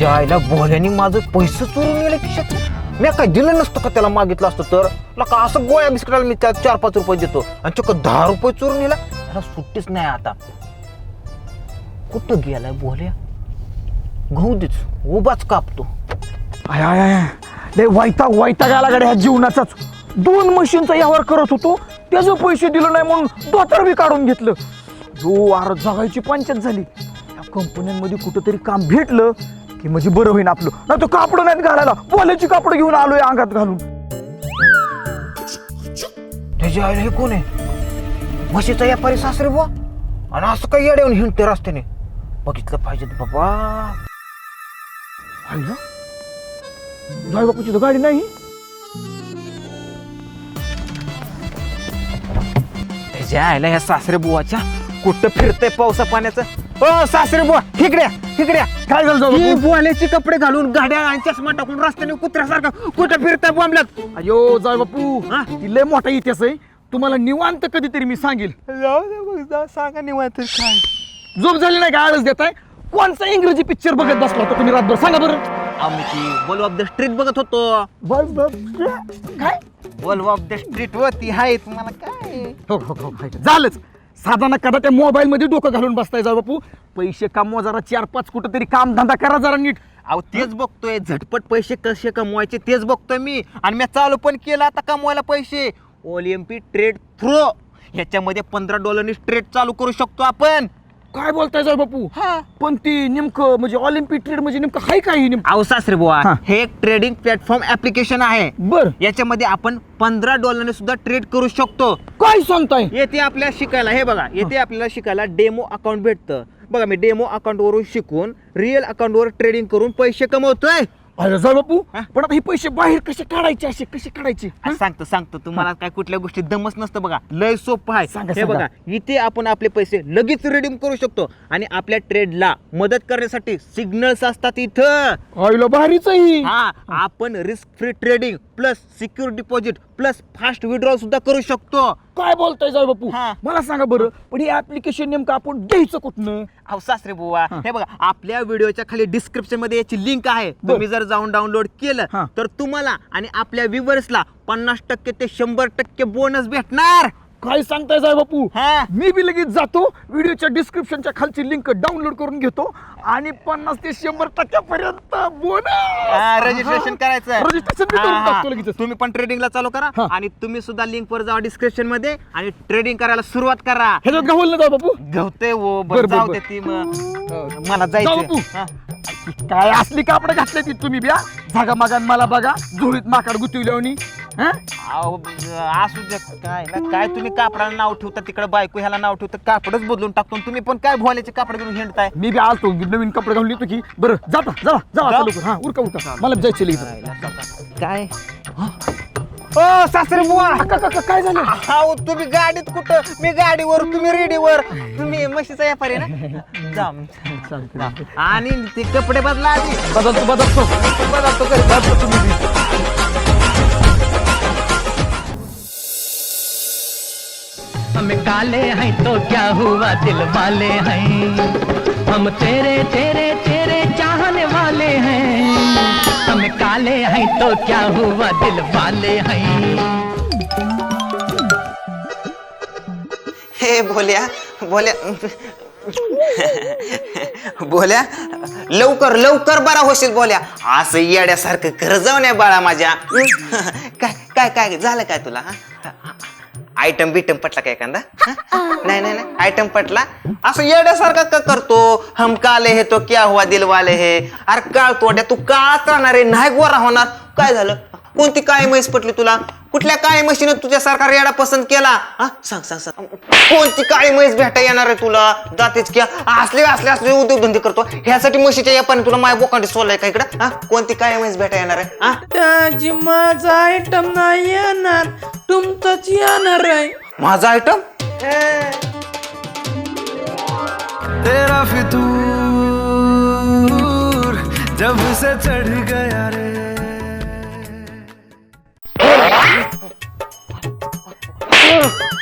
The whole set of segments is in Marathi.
जायला भोल्याने माझं पैसे चोरून गेले खिशात. मी काय दिलं नसतं का त्याला मागितलं असतं तर? ला का असं गोळ्या बिस्किटाला मी त्या चार पाच रुपये देतो आणि चक्क दहा रुपये चोरून गेला त्याला सुट्टीच नाही आता. कुठं गेलाय भोल्या गहू देच उभाच कापतो. आय आय आय. लय वैताग वैताग आला गाड्या ह्या जीवनाचाच. दोन मशीनचा व्यवहार करत होतो. त्याचं पैसे दिलं नाही म्हणून दोतर बी काढून घेतलं. जो आर जगायची पंचायत झाली. या कंपन्यांमध्ये कुठंतरी काम भेटलं. की म्हणजे बरं होईन आपलं. नाही तर कापड नाही घालायला. बोलायची कापड घेऊन आलोय अंगात घालून. त्याच्या आईला हे कोण आहे? म्हशीचा व्यापारी सासरे बुवा. आणि असं काही येऊन हिंडते रस्त्याने. बघितलं पाहिजे बाबा. आईला जाय बापूची तर गाडी नाही? त्याच्या आईला ह्या सासरे बुवाच्या कुठं फिरतंय पावसा पाण्याचं ओ सासरे बुवा इकडे इकड्या काय झालं जाऊ ही कपडे घालून गाड्या आणि चष्मा टाकून रस्त्याने कुत्र्यासारखं कुठं फिरताय बोंबल्यात अयो जाय बापू. हा? ती लय मोठा इतिहास आहे. तुम्हाला निवांत कधीतरी मी सांगेल. सांगा निवांत काय? झोप झाली नाही का? आळस देताय? कोणचा इंग्रजी पिक्चर बघत बसला होता तुम्ही रातभर? सांगा बरं. आम्ही बॉल ऑफ द स्ट्रीट बघत होतो. बस बस काय? बॉल ऑफ द स्ट्रीट वरती हाय तुम्हाला काय? हो हो हो हाय. झालंच. साधारण कदा त्या मोबाईल मध्ये डोकं घालून बसताय जा बापू. पैसे कमवा जरा चार पाच कुठं तरी काम धंदा करा जरा नीट. अहो तेच बघतोय झटपट पैसे कसे कमवायचे तेच बघतोय मी. आणि मी चालू पण केलं आता कमवायला पैसे. ओलिम्पिक ट्रेड थ्रो ह्याच्यामध्ये पंधरा डॉलरनी ट्रेड चालू करू शकतो आपण. काय बोलताय जा बापू? हा. पण ती नेमकं म्हणजे ऑलिम्पिक ट्रेड म्हणजे नेमकं हाय काय हे नेमकं? अहो सासरे बुवा हा. हे एक ट्रेडिंग प्लॅटफॉर्म ऍप्लिकेशन आहे. बर. याच्यामध्ये आपण पंधरा डॉलरने सुद्धा ट्रेड करू शकतो. काय सांगताय? येथे आपल्याला शिकायला. हे बघा येथे आपल्याला शिकायला डेमो अकाउंट भेटतं. बघा मी डेमो अकाउंट वरून शिकून रिअल अकाउंट वर ट्रेडिंग करून पैसे कमवतोय. अरे जा बापू. हा? पण आता हे पैसे बाहेर कसे काढायचे असे? कसे काढायचे? सांगतो सांगतो. तुम्हाला काय कुठल्या गोष्टी दमच नसतं बघा. लय सोपं आहे. सांगा, हे सांगा. बघा इथे आपण आपले पैसे लगेच रिडीम करू शकतो. आणि आपल्या ट्रेडला मदत करण्यासाठी सिग्नल्स असतात इथं. आईला भारीच आहे ही. हा आपण risk free trading plus secure deposit plus fast withdrawal सुद्धा करू शकतो. काय बोलताय जा बापू? हा. मला सांगा बरं पण हे ऍप्लिकेशन नेमकं आपण द्यायचं कुठनं? अहो सासरे बुवा हे बघा आपल्या व्हिडिओच्या खाली डिस्क्रिप्शनमध्ये याची लिंक आहे. तुम्ही जर जाऊन डाउनलोड केलं. तर तुम्हाला आणि आपल्या व्ह्युअर्सला पन्नास टक्के ते शंभर टक्के बोनस भेटणार काय सांगताय साहेब बापू? हा. मी बी लगेच जातो व्हिडिओच्या डिस्क्रिप्शनच्या खालची लिंक डाउनलोड करून घेतो आणि पन्नास ते शंभर टक्क्यापर्यंत रजिस्ट्रेशन करायचं रजिस्ट्रेशन बी हा, करून हा. टाकतो लगेच तुम्ही पण ट्रेडिंगला चालू करा हा. आणि तुम्ही सुद्धा लिंक वर जावा डिस्क्रिप्शनमध्ये आणि ट्रेडिंग करायला सुरुवात करा. ह्याच्यात गावल ना बापू? गवते वो बर, बर बर, जाऊ बर. दे ती मग. मला जाऊ जायचं तू. हा. काय असली कापड घातले ती तुम्ही ब्या? झागा मागान मला बघा. झोळीत माकड गुतविल्यावनी. हा? अहो, असू दे. काय ना काय तुम्ही कापडाला नाव ठेवता तिकडे बायको ह्याला नाव ठेवता कापडच बदलून टाकतो आणि तुम्ही पण काय भोल्याचे कापड घेऊन हिंडताय? मी बी आलतो नवीन कपडे घालून येतो की. बरं जाता जा जा जा. लवकर. हा उरका उरका. मला बी जायचं लगेच काय? ओ सासरे बुवा. का- का- का- काय झालं? अहो तुम्ही गाडीत कुठं? मी गाडीवर तुम्ही रेडीवर. तुम्ही म्हशीचा व्यापारी ना. आणि ते कपडे बदला आधी. बदलतो बदलतो. बदलतो घरी. बदलतो. तुम्ही बी. हम काले हैं तो क्या हुआ दिल वाले हैं? हम तेरे तेरे तेरे चाहने वाले हैं। हम काले हैं तो क्या हुआ दिल वाले हैं? हे बोल्या बोल्या बोल्या लवकर लवकर बरा होशील बोल्या असं येड्यासारखं कर जाऊ बाळा माझ्या. काय काय काय झालं काय तुला आयटम बिटम पटला काय एखादा? नाही नाही नाही. आयटम पटला. असं येड्यासारखं का करतो? हम काले हे तो क्या हुआ दिल वाले हे? अरे काळ तोड्या तू काळात राहणार आहे. नाही गोरा होणार. काय झालं? कोणती काळी म्हैस पटली तुला? कुठल्या काळी म्हशीनं तुझ्यासारखा रेडा पसंत केला? हा? सांग सांग सांग. कोणती काळी म्हैस भेटा येणार आहे तुला? जातेच क्या असले असले असले उद्योगधंदे करतो. ह्यासाठी म्हशीच्या यापाने तुला माय बोकांडी सोलाय का इकडं? हा? कोणती काळी म्हैस भेटा येणार आहे? हा? त्याची माझा आयटम नाही येणार. तुमचंच येणार आहे. माझा आयटम तेरा फितूर जब से चढ़ गया रे.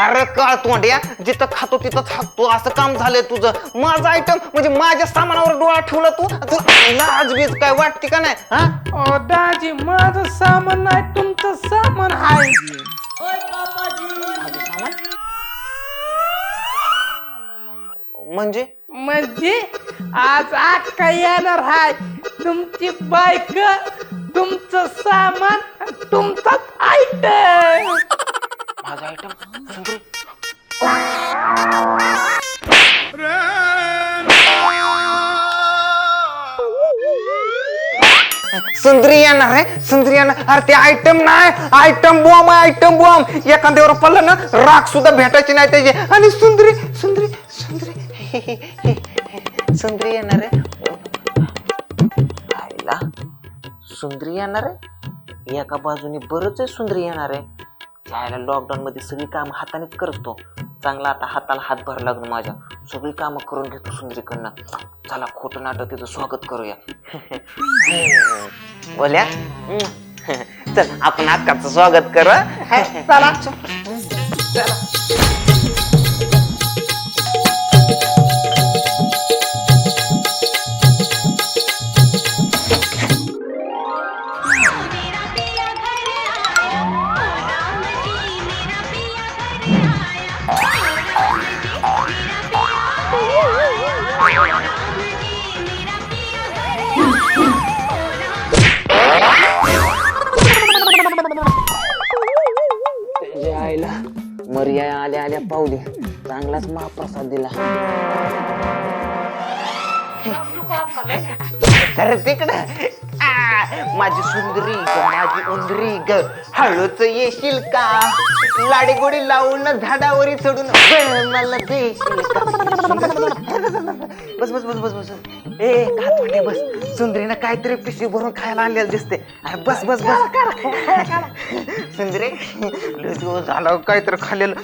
अरे काळ तोंड्या जिथं खातो तिथं थाकतो. असं काम झालंय तुझं. माझा आयटम म्हणजे माझ्या सामानावर डोळा ठेवला तू? तुला लाज बीज काय वाटते का नाही हा? ओ दाजी माझं सामान नाही तुमचं सामान आहे. म्हणजे? म्हणजे आज अक्का येणार हाय. तुमची बायक तुमचं सामान तुमचाच आयटम माझा आयटम सुंदरी येणार आहे सुंदरी येणार. अरे ते आयटम नाही. आयटम बॉम्ब आयटम बॉम्ब एखाद्यावर पडलं ना राख सुद्धा भेटायची नाही त्याची. आणि सुंदरी सुंदरी सुंदरी सुंदरी येणार आहे सुंदरी येणार आहे एका बाजूने बरंच आहे सुंदरी येणार आहे जायला लॉकडाऊन मध्ये सगळी कामं हातानेच करतो चांगला आता हाताला हातभार लागून माझ्या सगळी कामं करून घेतो सुंदरीकडनं चला खोटं नाटक तिचं स्वागत करूया बोल्या चल आपण अक्काचं स्वागत कर चला चांगलाच महाप्रसाद दिला. अरे तिकडं आ, माझी सुंदरी ग माझी उंदरी ग हळूच येशील का? लाडेगोडी लावून झाडावरी चढून मला देशील का? बस बस बस बस बस. ए का तोंडे बस. सुंदरीनं काहीतरी पिशवी भरून खायला आणलेलं दिसते अरे बस बस बस. सुंदरे झाला काहीतरी खाल्लेलं.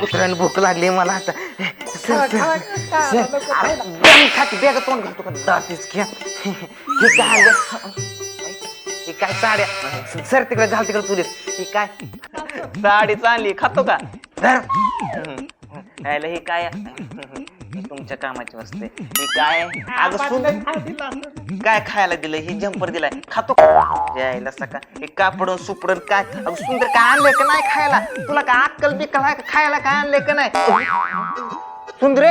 कुत्र्याने भूक लागली मला आता. सर सर खाती बेगा तोंड घालतो का? दातीच घ्या. हे काय? हे काय साड्या? सर तिकडे घाल तिकडे तुझे ही काय? साडी चांगली खातो का? धर. हे काय तुमच्या कामाची वस्तू आहे. ही काय अगं सुंदर काय खायला दिलं? ही जम्पर दिलाय. खातो. यायला सका हे कापडून सुपडून काय? अगं सुंदर काय आणलंय का नाही खायला? तुला काय अक्कल आहे का? खायला काय आणलंय का नाही? सुंदरे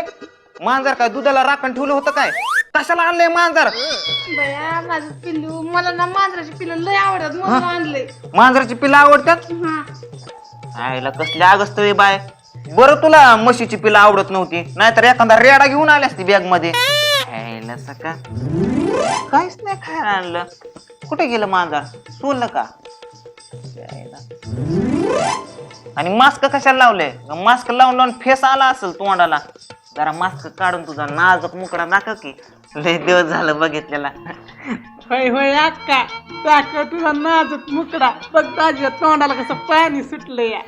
मांजर काय दुधाला राखण ठेवलं होतं काय? कशाला आणलंय मांजर? बया माझं पिल्लू मला ना मांजराची पिल्लू लय आवडतात म्हणून आणले मांजराची पिल्लं आवडतात? आईला कसली आगस्त बाय. बरं तुला म्हशीची पिला आवडत नव्हती. नाहीतर एखादा रेडा घेऊन आली असती बॅगमध्ये. खायला सका. काहीच नाही खायला आणलं. कुठे गेलं मांजर? सोडलं का? आणि मास्क कशाला लावले? मास्क लावून लावून फेस आला असेल तोंडाला. जरा मास्क काढून तुझा नाजूक मुकडा दाखव की. लय दिवस झालं बघितलेला. होय होय अक्का. दाखव तुझा नाजूक मुकडा. बघ ताज्या तोंडाला कसं पाणी सुटलं या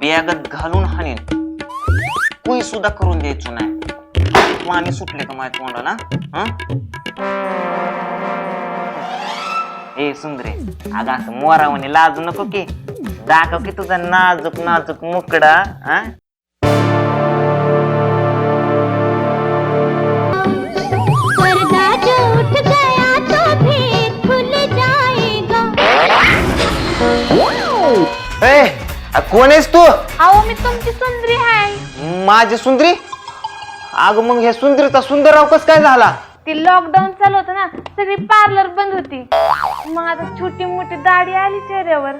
बेगत घालून हाणीन कोणी सुद्धा करून द्यायचो नाही. पाणी सुटले का माझ्या तोंडाला? हं? ए सुंदरे अगं असं मोरावाने लाजू नको की. दाखव की तुझा नाजूक नाजूक मुकडा हा? ए अ, कोण आहेस तू? अहो मी तुमची सुंदरी आहे. माझी सुंदरी? अगं मग ह्या सुंदरीचा सुंदरराव कस काय झाला? ती लॉकडाऊन चालू होतं ना सगळी पार्लर बंद होती. मग आता छोटी मोठी दाढी आली चेहऱ्यावर.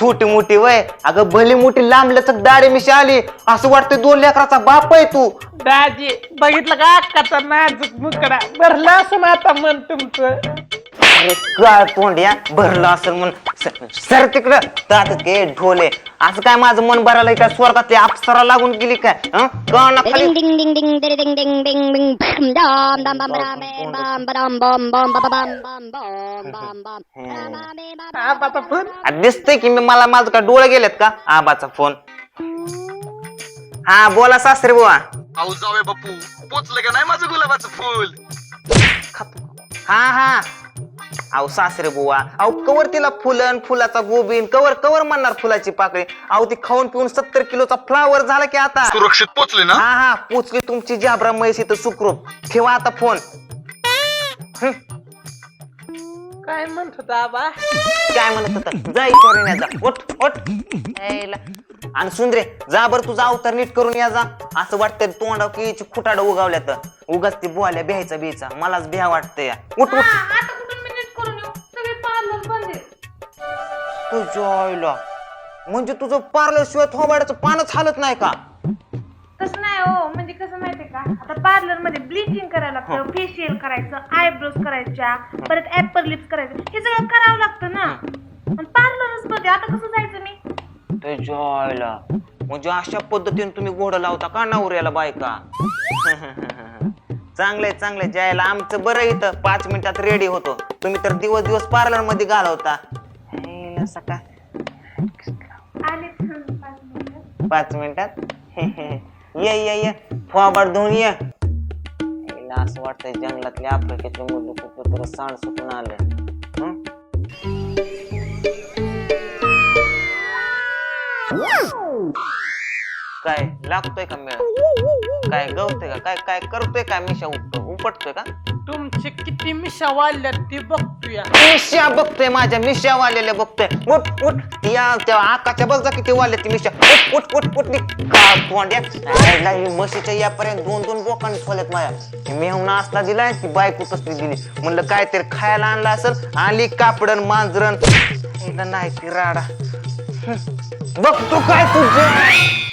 छोटी मोठी वय? अगं भली मोठी लांब लचक दाढी मिशी आली. असं वाटतं दोन लेकराचा बाप आहे तू. दाजी बघितलं का? अक्काचा नाजूक मुकडा. भरला असं आता मन तुमचं. अरे काळ तोंड्या भरलं असेल म्हण सर तिकडं तात के ढोले. असं काय माझं मन भरायला काय स्वर्गातली अप्सरा लागून गेली काय हं? काना खाली. आबाचा फोन. आ, दिसतंय की मी मला माझं काय डोळे गेलेत का? आबाचा फोन. हा बोला सासरे बुवा. अहो जावे बापू. पोचलं का नाही माझं गुलाबाचं फुल? हा हा. अहो सासरे बुवा. अहो कवर तिला फुलन फुलाचा गोबीन कवर कवर म्हणणार फुलाची पाकळी. अहो ती खाऊन पिऊन सत्तर किलोचा फ्लावर झाला की आता. सुरक्षित पोचले ना? हा हा पोचली तुमची जाबरा म्हैस इथं सुखरूप. ठेवा आता फोन काय म्हणत होता आबा काय म्हणत होता? जा इथवर जा. उठ यायला. आणि सुंदरे जा बर तुझा अवतार नीट करून या जा. असं वाटतंय तोंडा की खुटाड उगावल्या तर उगाच ती बोल्या बिहायचा बिहायचा मलाच बिहा वाटतंय. या. उठ उठ. तुझ्या आईला. म्हणजे तुझं पार्लर शिवाय थोबाडाचं पानच हालत नाही का? तसं नाही हो म्हणजे कसं माहितीये का? आता पार्लरमध्ये ब्लिचिंग करायला लागतं फेशियल करायचं आयब्रोज करायच्या परत ऍपर लिप्स करायचं हे सगळं करावं लागतं ना. पार्लरच मध्ये आता कसं जायचं मी? तुझ्या आईला म्हणजे अशा पद्धतीने तुम्ही घोड लावता का नवऱ्याला बायका? चांगलंय चांगलंय. जायला आमचं बरं इथं. पाच मिनिटात रेडी होतो. तुम्ही तर दिवस दिवस पार्लरमध्ये घालवता. हे सकाळ आले पाच मिनिटं. पाच मिनिटात ये ये ये. फॉबाड धुवून ये. हिला असं वाटतंय जंगलातल्या आफ्रिकेतले मुलं कुठं तर सांड सुटून आलं. हं? काय लागतोय का मेळ? काय गवतोय का? काय काय करतोय का मिशा उपट उपटतोय का? तुमचे किती मिशा वाढल्यात ते बघतोया. मिशा बघतोय माझ्या मिशा वालेल्या बघतोय. उठ उठ. या त्या आकाच्या बघ जा किती वाले ती मिशा. उठ उठ उठ उठ. नी. का तोंड्या? ही म्हशीच्या यापर्यंत दोन दोन बोकांनी खोल्यात माझ्या. मेहून असता दिलाय ती बायको तसली दिली. म्हणलं काहीतरी खायला आणलं असेल आली कापडन मांजरण हिला नाही ती राडा. बघ तू काय तुझं.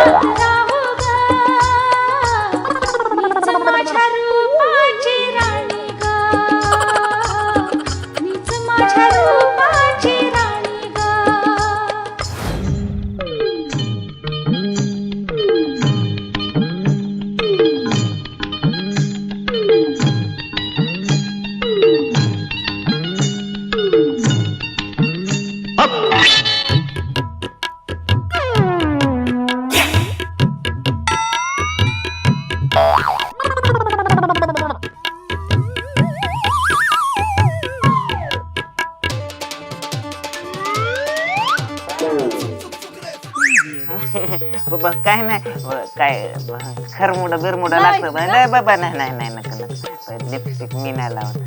Oh, खरमुडा बिरमुडा लागतं बा. नाही. बाबा नाही नाही नाही नका नका. लिपस्टिक मी नाही लावत.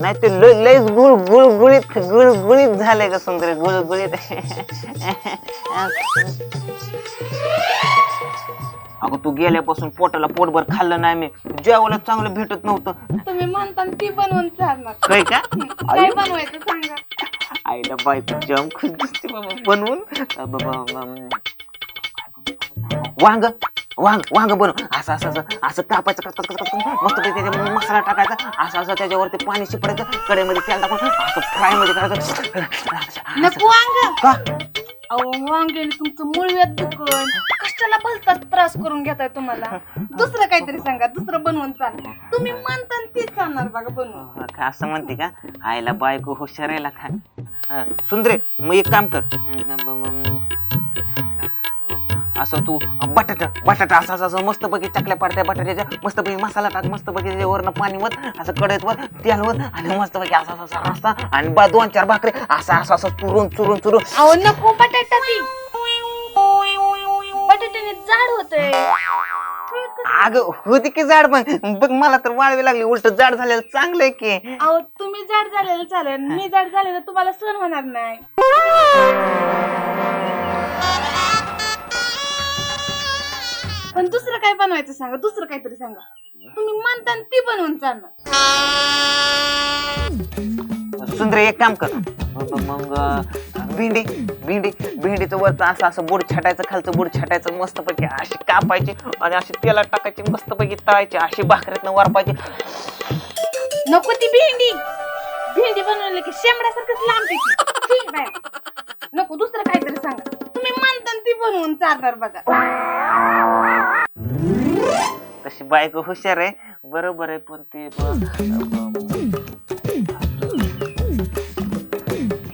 नाही ते लय लयच गुळ गुळगुळीत गुळगुळीत झालंय का सुंदर गुळगुळीत अगं तू गेल्यापासून पोटाला पोटभर खाल्लं नाही मी. जेवायला चांगलं भेटत नव्हतं. तुम्ही म्हणता ती बनवून चालणार. काय का? काय बनवायचं सांगा. आईला बायको जम खुश दिसते बाबा बनवून. अ, बाबा, वांग वांग वांग बनव. असं असं असं असं कापायचं मस्त त्याच्यामध्ये मसाला टाकायचा. असं असं त्याच्यावरती पाणी शिपडायचं. कडेमध्ये तेल टाकून असं फ्रायमध्ये करायचं. नको वांग. का? अहो वांग्याने तुमचं मुळव्यात दुखन कशाला भलताच त्रास करून घेताय तुम्हाला. दुसरं काहीतरी सांगा दुसरं बनवून चाल. तुम्ही म्हणता आणि तेच चालणार बघा बनवून. का असं म्हणते का? आईला बायको हुशार आहे का? सुंदरे मग एक काम कर. असं तू बटाटा बटाटा असं असं असं मस्त पैकी चकल्या पाडत्या बटाट्याच्या मस्त पैकी मसाला टाक मस्त पैकी त्याच्यावरनं पाणी वर असं कढईत वर तेल वर आणि मस्त पैकी असा असा रस्ता आणि बा दोन चार भाकरी असं असं असं चुरून चुरून चुरून. अहो नको बटाटा ती. बटाट्याने जाड होतंय. अगं होती की जाड पण बघ मला तर वाळवी लागली. उलट जाड झालेलं चांगलं आहे की. अहो तुम्ही जाड झालेलं चालेल. मी जाड झालेलं तुम्हाला सहन होणार नाही. पण दुसरं काय बनवायचं सांगा? दुसरं काहीतरी सांगा. तुम्ही म्हणता ती बनवून चालणार. सुंदर एक काम कर. मग भेंडी भेंडी भेंडीचं वरचं असं असं बुड छाटायचं खालचं बुड छाटायचं मस्तपैकी अशी कापायची आणि अशी तेलात टाकायची मस्तपैकी तळायची अशी भाकरीतनं वरपायची. नको ती भेंडी. भेंडी बनवली की शेंबड्यासारखंच लांब येते. ठीक बाय. नको दुसरं काहीतरी सांगा. तुम्ही म्हणता ती बनवून चालणार बघा. तशी बायको हुशार आहे. बरोबर आहे पण ते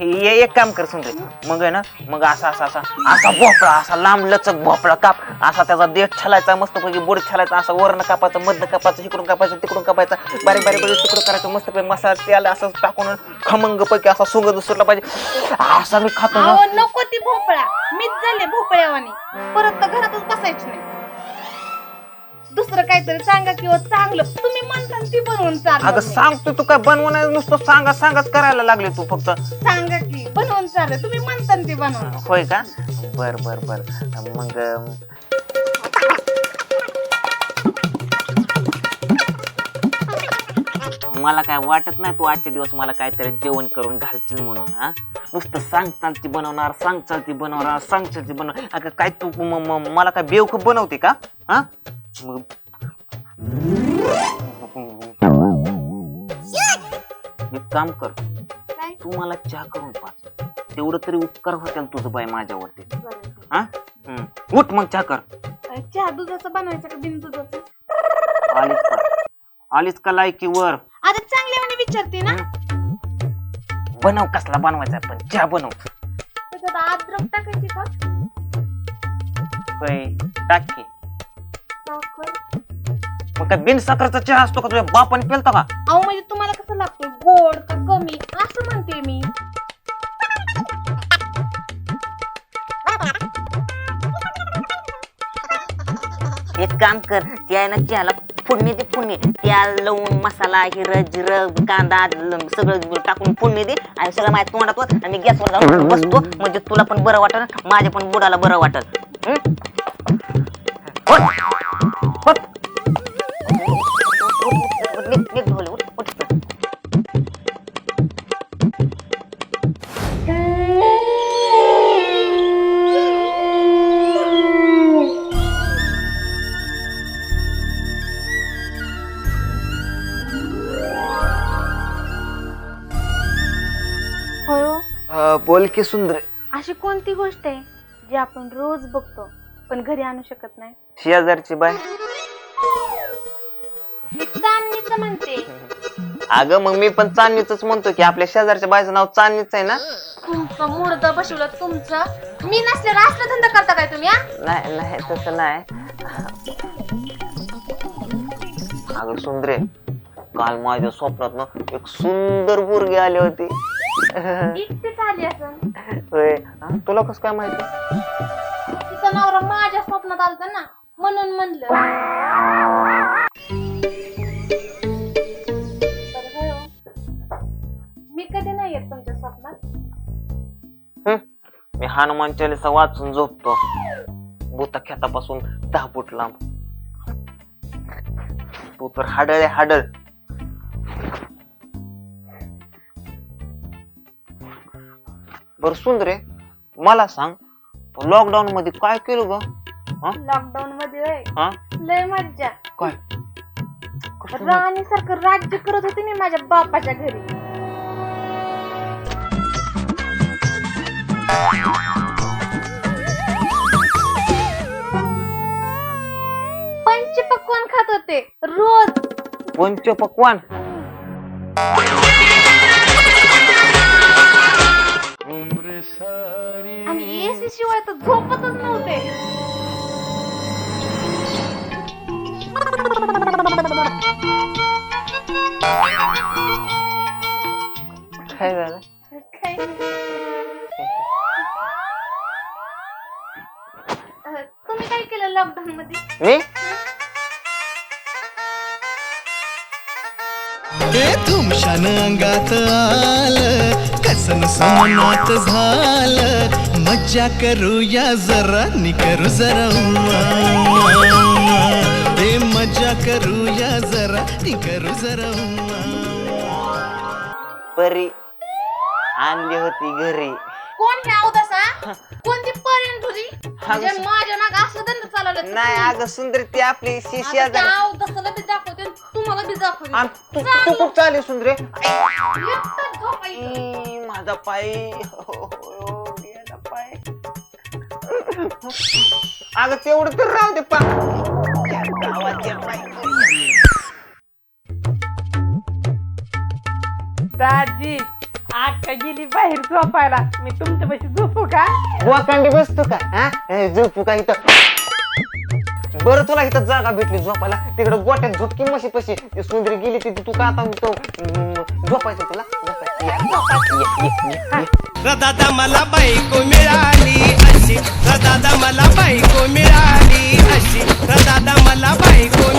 हे ये एक काम कर सुंदरे. मग आहे ना मग असा असा असा असा भोपळा असा लांब लचक भोपळा काप. असा त्याचा देठ छलायचा मस्तपैकी बोड छलायचा असा वरण कापायचं मध्य कापायचं इकडून कापायचं तिकडून कापायचं. बारीक बारीक बारीक तुकडं करायचं मस्तपैकी मसाला तेल असं टाकून खमंग पैकी असा सुगंध सुटला पाहिजे. असा मी खातो ना. अहो नको ती भोपळा. मीच झाले भोपळ्यावानी. परत तर घरातच बसायची नाही. दुसरं काहीतरी सांगा किंवा चांगलं. तुम्ही म्हणता ती बनवून अगं सांगतो तू काय बनवणार नुसतं सांगा सांगाच करायला लागले तू फक्त. सांगा की बनवून चालू तुम्ही म्हणता ती बनवून. होय का? बर बर बर. मग अं, मला काय वाटत नाही तू आजच्या दिवस मला काहीतरी जेवण करून घालशील म्हणून हा? नुसतं सांग चालती बनवणार सांग चालती बनवणार सांग चालती बनवणार. अगं काय तू म- म- मला काय बेवकूफ बनवते का हा? मग एक काम कर. काय? तू मला चहा करून पाच. तेवढं तरी उपकार होतील तुझं बाय माझ्यावरती. हा? हम्म. उठ मग चहा कर. अं, चहा दुधाचं बनवायचं का बिन दुधाचं? आलीच का? आलीच का लायकीवर? आता चांगल्यावानी विचारते ना. बनव कसला बनवायचा पण चहा बनव. त्याच्यात अद्रक टाकायची का? होय टाक की. साखर मग काय बिन साखरचा चहा असतो का तुझ्या बापाने पेलता का? अहो म्हणजे तुम्हाला कसं लागतं गोड का कमी? असं म्हणते मी. एक काम कर त्या ना चहाला फोडणी दे फोडणी. त्या लवंग मसाला हिरं जिरं कांदा ल- सगळं टाकून फोडणी दे आणि सगळं माझ्या तोंडात वर आणि गॅसवर जाऊन बसतो. म्हणजे तुला पण बरं वाटल माझ्या पण बुडाला बरं वाटल. हं? होय हो. बोल की सुंदर. अशी कोणती गोष्ट आहे जी आपण रोज बघतो पण घरी आणू शकत नाही? शेजारची बाय मी चांदणीच म्हणते. अगं मग मी पण चांदणीच म्हणतो की आपल्या शेजारच्या बायचं नाव चांदणीच आहे ना? तुमचं मुर्द बसवलं तुमचं? मी नसलेला असलं धंदा करता काय तुम्ही हा? नाही नाही तसं नाही. अगं सुंदरे काल माझ्या स्वप्नात ना एक सुंदर पोरगी आली होती. एकटीच आली असं होय. हा, तुला कसं काय माहिती? तिचा नवरा माझ्या स्वप्नात आलता ना म्हणून म्हणलं. होय हो. मी कधी नाही येत तुमच्या स्वप्नात. हं? मी हनुमान चालिसा वाचून झोपतो. भूता खेतापासून दहा फूट लांब. तू तर हाडळ हाडळ. बर सुंदरे मला सांग लॉकडाऊन मध्ये काय केलं ग? हा? लॉकडाऊन मध्ये होय. हा? लय मज्जा. काय? राणी सारखं राज्य करत होते मी माझ्या बापाच्या घरी. पंचपक्वान खात होते रोज. पंचपक्वान? आणि एसी शिवाय तर झोपतच नव्हते. काय झालं? काय? तुम्ही काय केलं लॉकडाऊन मध्ये? मी? हे तुमशान अंगात आलं कसन समनात झालं? मज्जा करूया जरा नि करू जरा हे मज्जा करूया जरा नि करू जरा परी आणली होती घरी. कोण अवदसा कोणती पर्यंत तुझी? म्हणजे माझ्या माग असं धंदा चालवलं नाही अगं सुंदर ती आपली शिशी आजार अवदसाला बी दाखवते आणि तुम्हाला बी दाखवते. तू तू खूप चालेल सुंदरे. ई, माझा पाय. हो, हो, गेला पाय. अगं तेवढं तर राहू दे पा. पाय दाजी अक्का गेली बाहेर झोपायला. मी तुमच्यापाशी झोपू का? वाकांडी बसतो का? हा? ए, झोपू का इथं? बरं तुला इथं जागा भेटली झोपायला. तिकडे गोट्यात झोपकी मशी पशी ती सुंदरी गेली तिथे तू का आता तो झोपायचं तुला. झोपायचं. ये, ये, ये, ये, ये. दादा मला बायको मिळाली अशी. दादा मला बायको मिळाली अशी. दादा मला बायको